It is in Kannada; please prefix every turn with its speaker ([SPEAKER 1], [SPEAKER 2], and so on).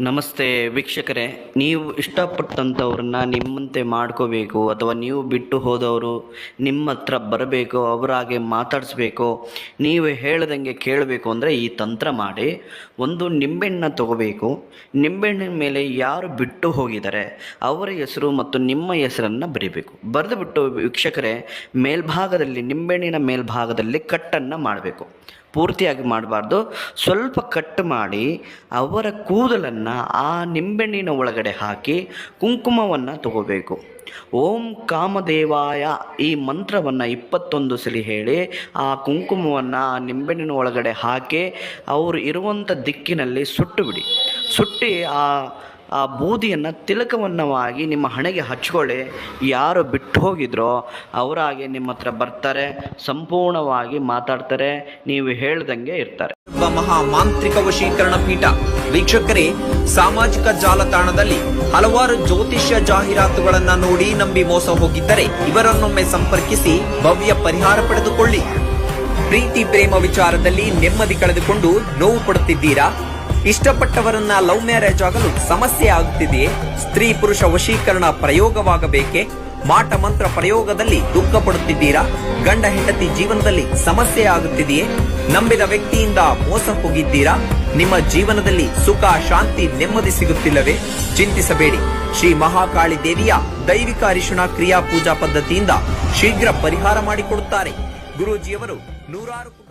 [SPEAKER 1] ನಮಸ್ತೆ ವೀಕ್ಷಕರೇ, ನೀವು ಇಷ್ಟಪಟ್ಟಂಥವ್ರನ್ನ ನಿಮ್ಮಂತೆ ಮಾಡ್ಕೋಬೇಕು ಅಥವಾ ನೀವು ಬಿಟ್ಟು ಹೋದವರು ನಿಮ್ಮ ಹತ್ರ ಬರಬೇಕು, ಅವರಾಗೆ ಮಾತಾಡಿಸ್ಬೇಕು, ನೀವು ಹೇಳ್ದಂಗೆ ಕೇಳಬೇಕು ಅಂದರೆ ಈ ತಂತ್ರ ಮಾಡಿ. ಒಂದು ನಿಂಬೆಹಣ್ಣ ತಗೋಬೇಕು. ನಿಂಬೆಹಣ್ಣಿನ ಮೇಲೆ ಯಾರು ಬಿಟ್ಟು ಹೋಗಿದ್ದಾರೆ, ಅವರ ಹೆಸರು ಮತ್ತು ನಿಮ್ಮ ಹೆಸರನ್ನು ಬರೀಬೇಕು. ಬರೆದುಬಿಟ್ಟು ವೀಕ್ಷಕರೇ, ಮೇಲ್ಭಾಗದಲ್ಲಿ ನಿಂಬೆಹಣ್ಣಿನ ಮೇಲ್ಭಾಗದಲ್ಲಿ ಕಟ್ಟನ್ನು ಮಾಡಬೇಕು. ಪೂರ್ತಿಯಾಗಿ ಮಾಡಬಾರ್ದು. ಸ್ವಲ್ಪ ಕಟ್ ಮಾಡಿ ಅವರ ಕೂದಲನ್ನು ಆ ನಿಂಬೆಣ್ಣಿನ ಒಳಗಡೆ ಹಾಕಿ ಕುಂಕುಮವನ್ನು ತಗೋಬೇಕು. ಓಂ ಕಾಮದೇವಾಯ ಈ ಮಂತ್ರವನ್ನು ಇಪ್ಪತ್ತೊಂದು ಸಲ ಹೇಳಿ ಆ ಕುಂಕುಮವನ್ನು ಆ ನಿಂಬೆಣ್ಣಿನ ಒಳಗಡೆ ಹಾಕಿ ಅವರು ಇರುವಂಥ ದಿಕ್ಕಿನಲ್ಲಿ ಸುಟ್ಟು ಬಿಡಿ. ಸುಟ್ಟಿ ಆ ಆ ಬೂದಿಯನ್ನು ತಿಲಕವನ್ನವಾಗಿ ನಿಮ್ಮ ಹಣೆಗೆ ಹಚ್ಕೊಳ್ಳಿ. ಯಾರು ಬಿಟ್ಟು ಹೋಗಿದ್ರೋ ಅವರಾಗೆ ನಿಮ್ಮ ಹತ್ರ ಬರ್ತಾರೆ, ಸಂಪೂರ್ಣವಾಗಿ ಮಾತಾಡ್ತಾರೆ, ನೀವು ಹೇಳ್ದಂಗೆ ಇರ್ತಾರೆ.
[SPEAKER 2] ಮಹಾ ಮಾಂತ್ರಿಕ ವಶೀಕರಣ ಪೀಠ. ವೀಕ್ಷಕರೇ, ಸಾಮಾಜಿಕ ಜಾಲತಾಣದಲ್ಲಿ ಹಲವಾರು ಜ್ಯೋತಿಷ್ಯ ಜಾಹೀರಾತುಗಳನ್ನ ನೋಡಿ ನಂಬಿ ಮೋಸ ಹೋಗಿದ್ದರೆ ಇವರನ್ನೊಮ್ಮೆ ಸಂಪರ್ಕಿಸಿ ಭವ್ಯ ಪರಿಹಾರ ಪಡೆದುಕೊಳ್ಳಿ. ಪ್ರೀತಿ ಪ್ರೇಮ ವಿಚಾರದಲ್ಲಿ ನೆಮ್ಮದಿ ಕಳೆದುಕೊಂಡು ನೋವು ಪಡುತ್ತಿದ್ದೀರಾ? ಇಷ್ಟಪಟ್ಟವರನ್ನ ಲವ್ ಮ್ಯಾರೇಜ್ ಆಗಲು ಸಮಸ್ಯೆ ಆಗುತ್ತಿದೆಯೇ? ಸ್ತ್ರೀ ಪುರುಷ ವಶೀಕರಣ ಪ್ರಯೋಗವಾಗಬೇಕೆ? ಮಾಟ ಮಂತ್ರ ಪ್ರಯೋಗದಲ್ಲಿ ದುಃಖ ಪಡುತ್ತಿದ್ದೀರಾ? ಗಂಡ ಹೆಂಡತಿ ಜೀವನದಲ್ಲಿ ಸಮಸ್ಯೆ ಆಗುತ್ತಿದೆಯೇ? ನಂಬಿದ ವ್ಯಕ್ತಿಯಿಂದ ಮೋಸ ಹೋಗಿದ್ದೀರಾ? ನಿಮ್ಮ ಜೀವನದಲ್ಲಿ ಸುಖ, ಶಾಂತಿ, ನೆಮ್ಮದಿ ಸಿಗುತ್ತಿಲ್ಲವೇ? ಚಿಂತಿಸಬೇಡಿ. ಶ್ರೀ ಮಹಾಕಾಳಿ ದೇವಿಯ ದೈವಿಕ ಅರಿಶಿಣ ಕ್ರಿಯಾ ಪೂಜಾ ಪದ್ಧತಿಯಿಂದ ಶೀಘ್ರ ಪರಿಹಾರ ಮಾಡಿಕೊಡುತ್ತಾರೆ. ಗುರೂಜಿಯವರು ನೂರಾರು